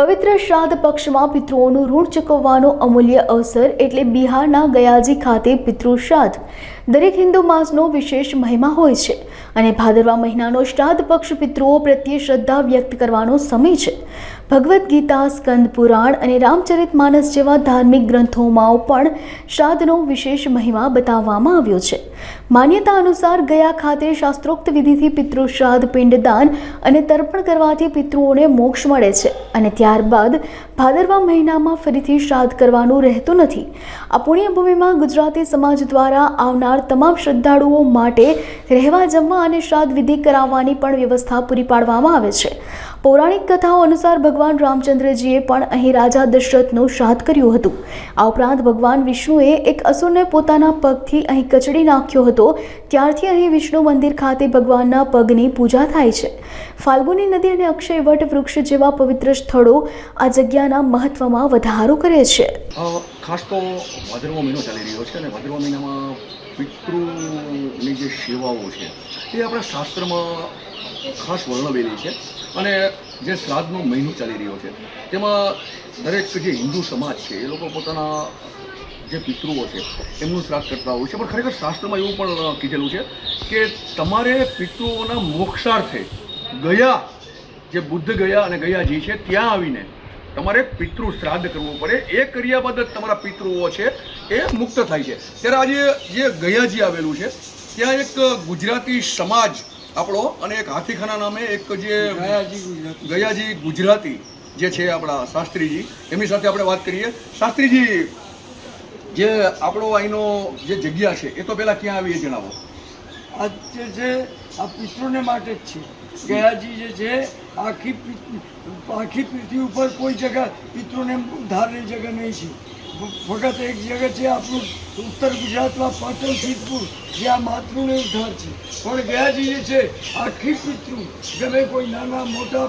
પવિત્ર શ્રાદ્ધ પક્ષમાં પિતૃઓનું ઋણ ચૂકવવાનો અમૂલ્ય અવસર એટલે બિહારના ગયાજી ખાતે પિતૃ શ્રાદ્ધ. દરેક હિન્દુ માસનો વિશેષ મહિમા હોય છે અને ભાદરવા મહિનાનો શ્રાદ્ધ પક્ષ પિતૃઓ પ્રત્યે શ્રદ્ધા વ્યક્ત કરવાનો સમય છે. ભગવદ્ ગીતા, સ્કંદ પુરાણ અને રામચરિત માનસ જેવા ધાર્મિક ગ્રંથોમાં પણ શ્રાદ્ધનો વિશેષ મહિમા બતાવવામાં આવ્યો છે. માન્યતા અનુસાર ગયા ખાતે શાસ્ત્રોક્ત વિધિથી પિતૃ શ્રાદ્ધ પિંડદાન અને તર્પણ કરવાથી પિતૃઓને મોક્ષ મળે છે અને ત્યારબાદ ભાદરવા મહિનામાં ફરીથી શ્રાદ્ધ કરવાનું રહેતું નથી. આ પુણ્યભૂમિમાં ગુજરાતી સમાજ દ્વારા આવનાર તમામ શ્રદ્ધાળુઓ માટે રહેવા જમવા અને શ્રાદ્ધ વિધિ કરાવવાની પણ વ્યવસ્થા પૂરી પાડવામાં આવે છે. પૌરાણિક કથાઓ અનુસાર ભગવાન રામચંદ્રજીએ પણ અહીં રાજા દશરથનું શ્રાદ્ધ કર્યું હતું. આ ઉપરાંત ભગવાન વિષ્ણુએ એક અસુરને પોતાના પગથી અહીં કચડી નાખ્યો હતો. ત્યારથી અહીં વિષ્ણુ મંદિર ખાતે ભગવાનના પગની પૂજા થાય છે. ફાલ્ગુની નદી અને અક્ષય વટ વૃક્ષ જેવા પવિત્ર સ્થળો આ જગ્યાના મહત્વમાં વધારો કરે છે. ખાસ તો ભાદરવો મહિનો ચાલી રહ્યો છે અને ભાદરવા મહિનામાં પિતૃની જે સેવાઓ છે, એ આપણા શાસ્ત્રમાં ખાસ વર્ણવેલી છે. અને જે શ્રાદ્ધનો મહિનો ચાલી રહ્યો છે, તેમાં દરેક જે હિન્દુ સમાજ છે, એ લોકો પોતાના જે પિતૃઓ છે, એમનું શ્રાદ્ધ કરતા હોય છે. પણ ખરેખર શાસ્ત્રમાં એવું પણ કીધેલું છે કે તમારે પિતૃઓના મોક્ષાર્થે ગયા, જે બુદ્ધ ગયા અને ગયાજી છે, ત્યાં આવીને તમારે પિતૃ શ્રાદ્ધ કરવું પડે. એ કર્યા બાદ જ તમારા પિતૃઓ છે, એ મુક્ત થાય છે. ત્યારે આજે જે ગયાજી આવેલું છે, ત્યાં એક ગુજરાતી સમાજ આપણો અને એક હાથીખાના નામે એક જે ગયાજી ગુજરાતી. જે છે આપણા શાસ્ત્રીજી એમની સાથે આપણે વાત કરીએ. શાસ્ત્રીજી જે આપણો અહીંનો જે જગ્યા છે એ તો પહેલાં ક્યાં આવી એ જણાવો. આ જે છે આ પિતૃને માટે જ છે. ગયાજી જે છે આખી આખી પૃથ્વી ઉપર કોઈ જગ્યા પિતૃને ધારની જગ્યા નહીં છે. ફક્ત એક જગત છે આપણું. ઉત્તર ગુજરાતમાં પાટણ સિદ્ધપુર જ્યાં માતૃને ઉદ્ધાર છે. પણ ગયાજી જે છે આખી પિતૃ ગમે કોઈ નાના મોટા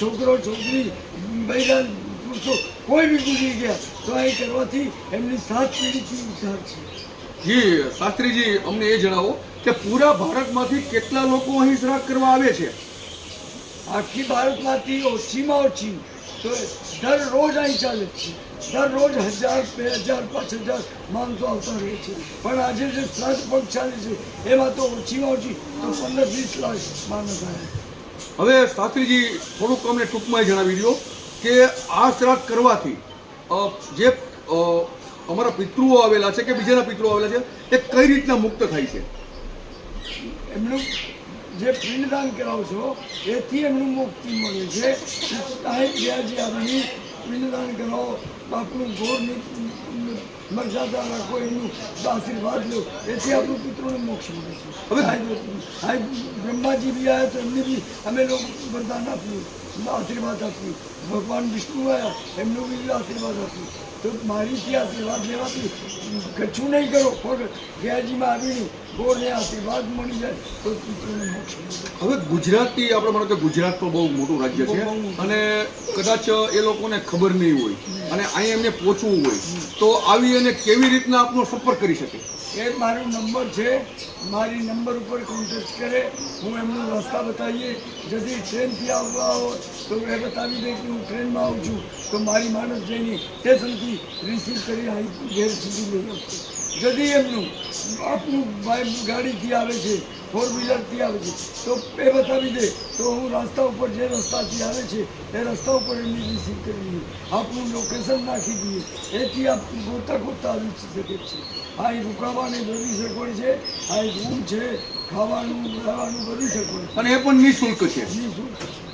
છોકરો છોકરી બૈરા પુરુષો કોઈ બી ગુજરી ગયા તો એ કરવાથી એમની સાત પેઢીથી ઉદ્ધાર છે. જી શાસ્ત્રીજી અમને એ જણાવો કે પૂરા ભારતમાંથી કેટલા લોકો અહીં શ્રાદ્ધ કરવા આવે છે? આખી ભારતમાંથી ઓછીમાં ઓછી તો દરરોજ અહીં ચાલે છે. દરરોજ હજાર બે હજાર પાંચ હજાર માણસો આવતા રહે છે. પણ આજે જે શ્રાદ્ધ પગ ચાલે છે એમાં તો ઓછીમાં ઓછી તો પંદર વીસ લાખ માણસ આવે. હવે શાસ્ત્રીજી થોડુંક અમને ટૂંકમાં જણાવી દો કે આ શ્રાદ્ધ કરવાથી જે અમારા પિતૃઓ આવેલા છે કે બીજાના પિતૃઓ આવેલા છે એ કઈ રીતના મુક્ત થાય છે? એમનું જે પિંડદાન કરાવો છો એથી એમનું મુક્તિ મળે છે. અહીં જે આવી પિંડદાન કરાવો આપણું ગોળની મર્યાદા રાખો એનું આશીર્વાદ લો. એથી આપણું પિત્રોને મોક્ષ મળે છે. હવે- બ્રહ્માજી બી આવ્યા તો એમને બી અમે લોકો વરદાન આપ્યું આશીર્વાદ આપ્યું ભગવાન વિષ્ણુ આવ્યા એમનું બી આશીર્વાદ આપ્યું તો મારીથી આશીર્વાદ લેવાથી કચ્છું નહીં કરો પણ ગયાજીમાં આવીને ગોળને આશીર્વાદ મળી જાય તો પિતૃને મોક્ષ હવે ગુજરાતી આપણે માનો કે ગુજરાત તો બહુ મોટું રાજ્ય છે અને કદાચ એ લોકોને ખબર નહીં હોય અને અહીં એમને પહોંચવું હોય તો આવી અને કેવી રીતના આપનો સંપર્ક કરી શકે? એ મારો નંબર છે મારી નંબર ઉપર કોન્ટેક્ટ કરે હું એમનો રસ્તા બતાવીએ ଯଦି ટ્રેનથી આવવા હોય તો એ બતાવી દે કે હું ટ્રેનમાં આવું છું તો મારી માણસ જઈને સ્ટેશનથી રિસીવ કરી અહીં ઘેર સુધી લઈ આવશે যদি એમનું આપનું બાઇક ગાડીથી આવે છે ફોર વ્હીલરથી આવે છે તો એ બતાવી દે તો હું રસ્તા ઉપર જે રસ્તાથી આવે છે એ રસ્તા ઉપર એમની રિસીવ કરી લઈએ આપનું લોકેશન નાખી દઈએ એથી આપ ગોતા ગોતા આવી શકે છે અહીં રૂકાવાની બધી સગવડ છે આ રૂમ છે ખાવાનું રહેવાનું બધી સગવડ અને એ પણ નિઃશુલ્ક છે.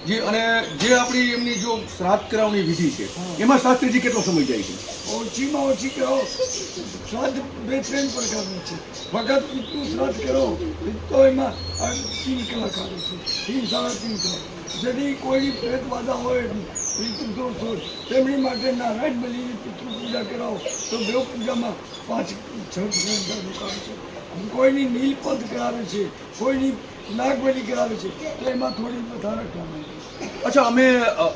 જી અને જે આપણી એમની જો શ્રાદ્ધ કરાવવાની વિધિ છે એમાં શાસ્ત્રીજી કેટલો સમય જાય છે? ઓછીમાં ઓછી કરો શ્રાદ્ધ બે ત્રણ પ્રકારનું છે. વખત પિતૃ શ્રાદ્ધ કરો તો એમાં આ તીન કલાક આવે છે. તીન સાડા તીન કલાક. જેથી કોઈ પ્રેત બાધા હોય પિતૃ દોષ હોય તેમની માટે નારાયણ બલીની પિતૃ પૂજા કરાવો. તો દેવ પૂજામાં પાંચ છ ઘંટા છે. કોઈની નીલપંથ કરાવે છે કોઈની નાગબલી કરાવે છે તો એમાં થોડી વધારે કરાવે અચ્છા અમે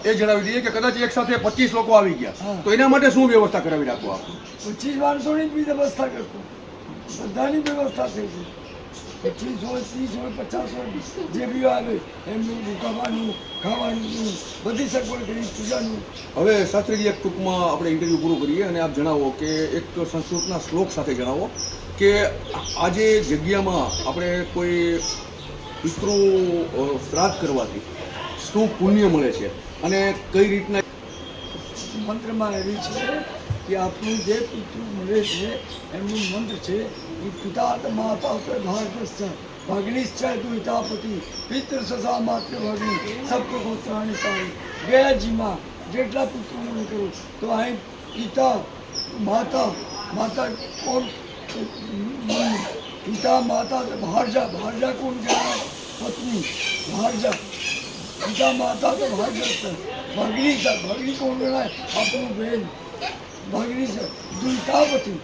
એ જણાવી દઈએ કે કદાચ એક સાથે પચીસ લોકો આવી ગયા. તો એના માટે શું વ્યવસ્થા કરાવી રાખો આપણે પચીસ માણસોની બી વ્યવસ્થા કરતો બધાની વ્યવસ્થા થઈ છે પચીસ હોય ત્રીસ હોય પચાસ હોય જે બી આવે એમનું રોકાવાનું ખાવાનું બધી સગવડ કરી પૂજાનું. હવે શાસ્ત્રીજી એક ટૂંકમાં આપણે ઇન્ટરવ્યૂ પૂરું કરીએ અને આપ જણાવો કે એક સંસ્કૃતના શ્લોક સાથે જણાવો કે આજે જગ્યામાં આપણે કોઈ પિતૃ શ્રાદ્ધ કરવાથી શું પુણ્ય મળે છે અને કઈ રીતના મંત્રમાં એવી છે કે આપણું જે પિતૃ મળે છે એમનું મંત્ર છે કે પિતા માતા ભાગસ્થ ભગનિશ્ચ દુહિતાપતિ પિતૃ સસા માત્ર ભગની સપ્ત ગોત્રાણી સારી ગયાજીમાં જેટલા પિતૃ મને કરું તો અહીં પિતા માતા માતા કોણ પિતા માતા ભારજા ભારજા કોણ કહેવાય પત્ની ભારજા પિતા માતા તો ભાગ્ય છે ભગની છે ભગની કોણ ગણાય આપણું બેન ભગની છે દ્વિતાપતિ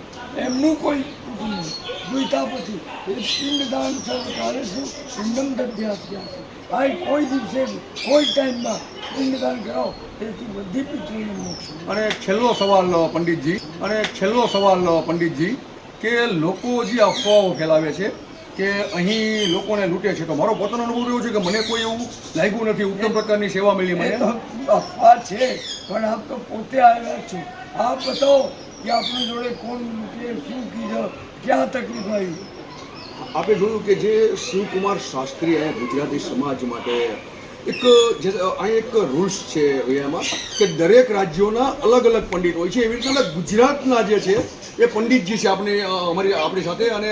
એમનું કોઈ કુટુંબ નહીં. દ્વિતાપતિ એ પિંડદાન સર્વકાલે શું પિંડમ દધ્યાત્યા આ કોઈ દિવસે કોઈ ટાઈમમાં પિંડદાન કરાવો. તેથી બધી પિતૃને મોક્ષ અને છેલ્લો સવાલ લો પંડિતજી. અને છેલ્લો સવાલ લો પંડિતજી કે લોકો જે અફવાઓ ફેલાવે છે કે અહીં લોકોને લૂંટે છે તો મારો પોતાનો અનુભવ રહ્યો છે કે મને કોઈ એવું લાગ્યું નથી? ઉત્તમ પ્રકારની સેવા મળી મને? છે. પણ આપ તો પોતે આવ્યા છો. આપ બતાવો કે આપણી જોડે કોણ લૂંટે શું કીધો? ક્યાં તકલીફ આવી? આપણે જોયું કે જે શિવકુમાર શાસ્ત્રી અહીંયા ગુજરાતી સમાજ માટે એક, જે અહીં એક રૂલ્સ છે એમાં કે દરેક રાજ્યોના અલગ અલગ પંડિત હોય છે. એવી રીતે ગુજરાતના જે છે, એ પંડિતજી છે આપણે અમારી, આપણી સાથે. અને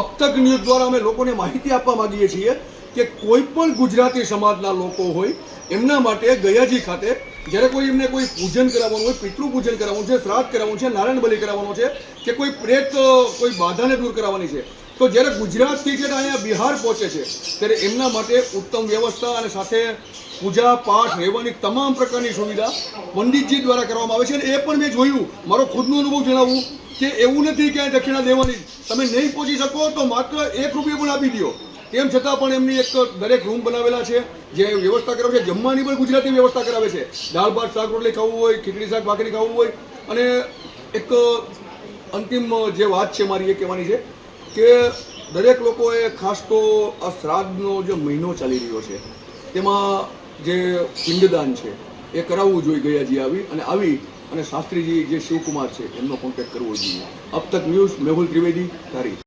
અબતક ન્યૂઝ દ્વારા અમે લોકોને માહિતી આપવા માગીએ છીએ કે કોઈ પણ ગુજરાતી સમાજના લોકો હોય, એમના માટે ગયાજી ખાતે જ્યારે કોઈ એમને કોઈ પૂજન કરાવવાનું હોય, પિતૃ પૂજન કરાવવાનું છે, શ્રાદ્ધ કરાવવાનું છે, નારાયણ બલિ કરાવવાનું છે, કે કોઈ પ્રેત કોઈ બાધાને દૂર કરાવવાની છે, તો જ્યારે ગુજરાતથી છે અહીંયા બિહાર પહોંચે છે, ત્યારે એમના માટે ઉત્તમ વ્યવસ્થા અને સાથે પૂજા, પાઠ, રહેવાની તમામ પ્રકારની સુવિધા પંડિતજી દ્વારા કરવામાં આવે છે. અને એ પણ મેં જોયું, મારો ખુદનો અનુભવ જણાવું, કે એવું નથી કે દક્ષિણા દેવાની, તમે નહીં પહોંચી શકો, તો માત્ર એક રૂપિયા પણ આપી દો તેમ છતાં પણ એમની એક દરેક રૂમ બનાવેલા છે, જે વ્યવસ્થા કરાવે છે, જમવાની પણ ગુજરાતી વ્યવસ્થા કરાવે છે. દાળ, ભાત, શાક, રોટલી ખાવું હોય, ખીચડી, શાક, ભાખરી ખાવું હોય. અને એક અંતિમ જે વાત છે મારી એ કહેવાની છે કે દરેક લોકોએ ખાસ તો આ શ્રાદ્ધનો જે મહિનો ચાલી રહ્યો છે, તેમાં જે પિંડદાન છે, એ કરાવવું જોઈએ ગયાજી આવી અને આવી અને શાસ્ત્રીજી જે શિવકુમાર છે, એમનો કોન્ટેક્ટ કરવો જોઈએ. અબ તક ન્યૂઝ, મેહુલ ત્રિવેદી ધારી